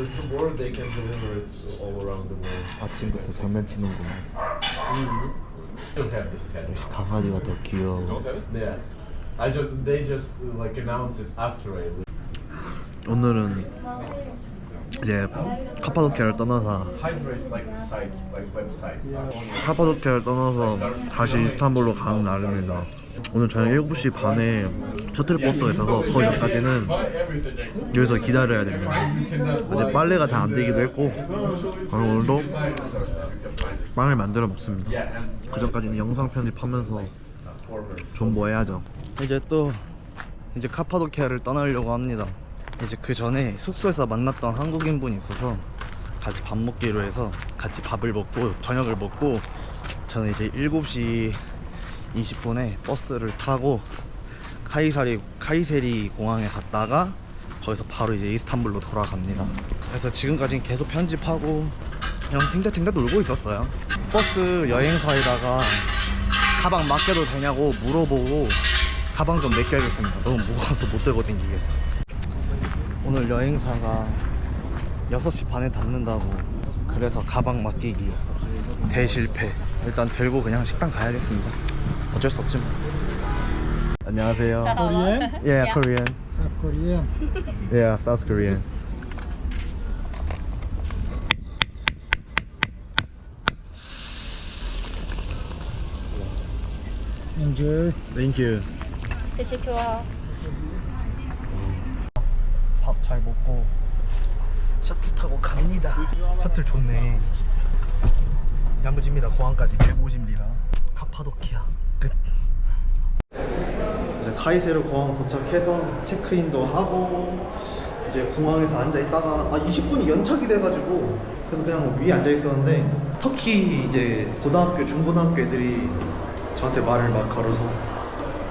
or tomorrow they can deliver it all around the world. 아침부터 장난치는구만 Don't have this kind 역시 강아지가 더 귀여워 Yeah. I just they just uh, like announce it after I leave. 오늘은 이제 카파도키아를 떠나서 Hydrate like the site, like website. 카파도키아를 떠나서 다시 이스탄불로 가는 날입니다 오늘 저녁 7시 반에 셔틀버스가 있어서 거기 전까지는 여기서 기다려야 됩니다. 아직 빨래가 다 안 되기도 했고 저는 오늘도 빵을 만들어 먹습니다. 그 전까지는 영상 편집하면서 좀뭐 해야죠. 이제 또 이제 카파도키아를 떠나려고 합니다. 이제 그 전에 숙소에서 만났던 한국인 분이 있어서 같이 밥 먹기로 해서 같이 밥을 먹고 저녁을 먹고 저는 이제 7시 20분에 버스를 타고 카이사리 카이세리 공항에 갔다가 거기서 바로 이제 이스탄불로 돌아갑니다. 그래서 지금까지는 계속 편집하고 그냥 탱자탱자 놀고 있었어요. 버스 여행사에다가 가방 맡겨도 되냐고 물어보고 가방 좀 맡겨야겠습니다. 너무 무거워서 못 들고 다니겠어. 오늘 여행사가 6시 반에 닫는다고 그래서 가방 맡기기 대실패 일단 들고 그냥 식당 가야겠습니다 어쩔 수 없지만 안녕하세요 Korean? Yeah, Korean South Korean. Yeah, South Korean Enjoy. Thank you 드시큐어 밥잘 먹고 셔틀 타고 갑니다 셔틀 좋네 야무집니다 공항까지 150리라 카파도키아 끝 이제 카이세르 공항 도착해서 체크인도 하고 이제 공항에서 앉아 있다가 아 20분이 연착이 돼가지고 그래서 그냥 위에 앉아 있었는데 터키 이제 고등학교 중고등학교 애들이 저한테 말을 막 걸어서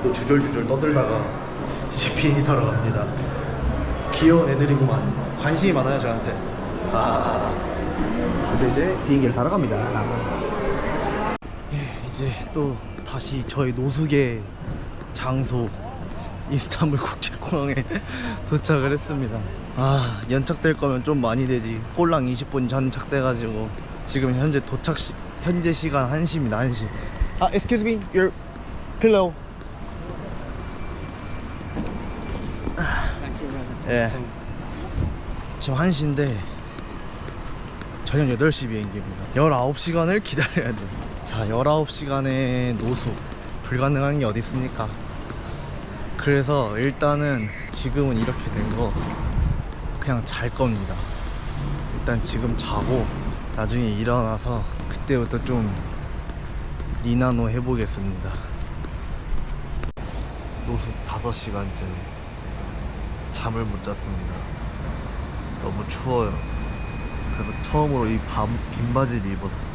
또 주절주절 떠들다가 이제 비행기 타러 갑니다. 귀여운 애들이구만. 관심이 많아요 저한테. 아. 그래서 이제 비행기를 타러 갑니다. 예, 이제 또 다시 저희 노숙의 장소 이스탄불 국제공항에 도착을 했습니다. 아 연착될 거면 좀 많이 되지. 꼴랑 20분 연착돼 가지고 지금 현재 도착 시, 현재 시간 1시입니다 1시. 아 excuse me your pillow. 예. 지금 1시인데 저녁 8시 비행기입니다. 19시간을 기다려야 돼요. 자 19시간의 노숙 불가능한 게 어디 있습니까 그래서 일단은 지금은 이렇게 된 거 그냥 잘 겁니다 일단 지금 자고 나중에 일어나서 그때부터 좀 니나노 해보겠습니다 노숙 5시간째 잠을 못 잤습니다. 너무 추워요. 그래서 처음으로 이 밤, 긴 바지를 입었어.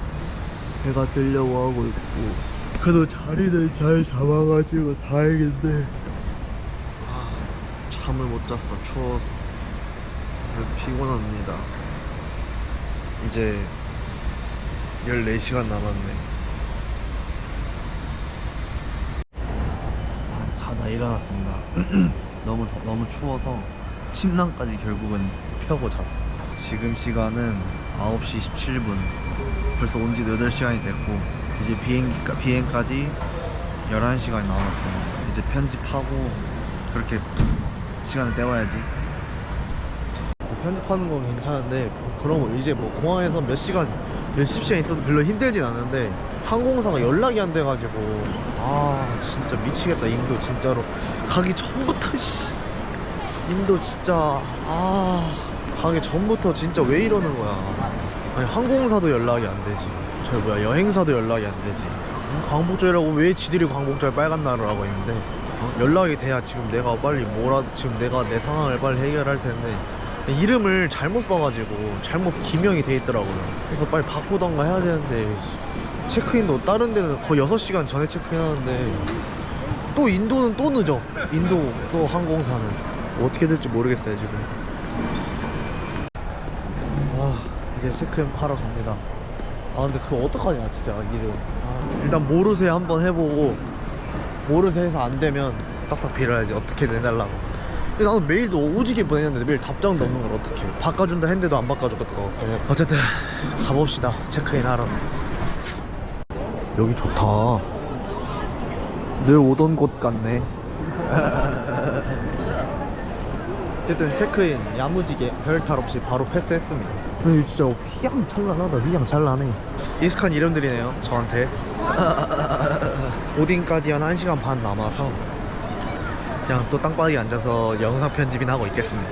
해가 뜨려고 하고 있고. 그래도 자리는 잘 잡아가지고 다행인데. 아, 잠을 못 잤어. 추워서. 피곤합니다. 이제 14시간 남았네. 자, 자다 일어났습니다. 너무 더- 너무 추워서 침낭까지 결국은 펴고 잤어. 지금 시간은 9시 17분. 벌써 온 지 8시간이 됐고 이제 비행기 비행까지 11시간이 남았습니다. 이제 편집하고 그렇게 시간을 때워야지. 편집하는 건 괜찮은데 그런 거 이제 뭐 공항에서 몇 시간 몇십 시간 있어도 별로 힘들진 않은데 항공사가 연락이 안 돼가지고. 아 진짜 미치겠다 인도 진짜로. 가기 전부터 씨. 인도 진짜 아. 가기 전부터 진짜 왜 이러는 거야. 아니 항공사도 연락이 안 되지 저 뭐야 여행사도 연락이 안 되지. 음, 광복절이라고 왜 지들이 광복절 빨간 날을 하고 있는데 어? 연락이 돼야 지금 내가 빨리 뭐라 지금 내가 내 상황을 빨리 해결할 텐데 이름을 잘못 써가지고 잘못 기명이 돼 있더라고요. 그래서 빨리 바꾸던가 해야 되는데 체크인도 다른 데는 거의 6시간 전에 체크인하는데 또 인도는 또 늦어. 인도 또 항공사는. 어떻게 될지 모르겠어요 지금. 와 이제 체크인 하러 갑니다 아 근데 그거 어떡하냐 진짜 이름 아, 일단 모르세 한번 해보고 모르세 해서 안 되면 싹싹 빌어야지 어떻게든 해달라고. 근데 나는 메일도 오지게 보냈는데 메일 답장도 없는 걸 어떡해. 바꿔준다 했는데도 안 바꿔줬거든 어쨌든 가봅시다. 체크인 하러. 여기 좋다. 늘 오던 곳 같네. 어쨌든 체크인 야무지게 별 탈 없이 바로 패스했습니다 근데 진짜 휘황찬란하다. 휘황찬란해. 익숙한 이름들이네요 저한테. 오딘까지 한 1시간 반 남아서 그냥 또 땅바닥에 앉아서 영상 편집이나 하고 있겠습니다.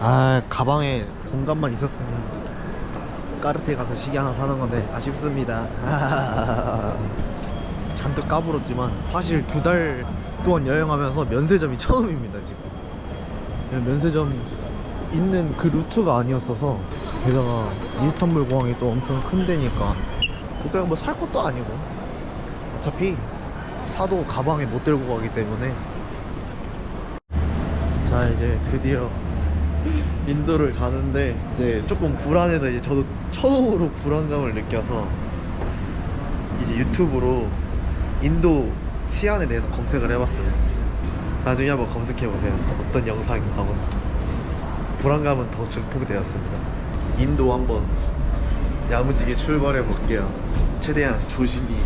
아 가방에 공간만 있었으면 까르테 가서 시계 하나 사는 건데 아쉽습니다. 잔뜩 까불었지만 사실 두 달 동안 여행하면서 면세점이 처음입니다 지금. 면세점 있는 그 루트가 아니었어서 게다가 이스탄불 공항이 또 엄청 큰 데니까 그때 뭐살 것도 아니고 어차피 사도 가방에 못 들고 가기 때문에 자 이제 드디어 인도를 가는데 이제 조금 불안해서 이제 저도 처음으로 불안감을 느껴서 이제 유튜브로 인도 치안에 대해서 검색을 해봤어요. 나중에 한번 검색해보세요. 어떤 영상이 나오나. 불안감은 더 증폭이 되었습니다. 인도 한번 야무지게 출발해 볼게요. 최대한 조심히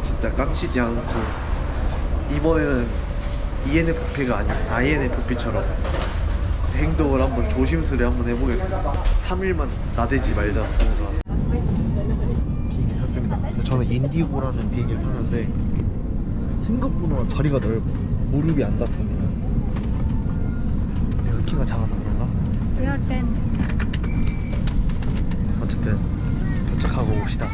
진짜 깜치지 않고 이번에는 ENFP가 아닌 INFP처럼 행동을 한번 조심스레 한번 해보겠습니다. 3일만 나대지 말자 스가 비행기 탔습니다. 저는 인디고라는 비행기를 탔는데 생각보다 다리가 넓어 무릎이 안 닿습니다. 내가 키가 작아서 그런가? We are 10. 어쨌든 도착하고 옵시다.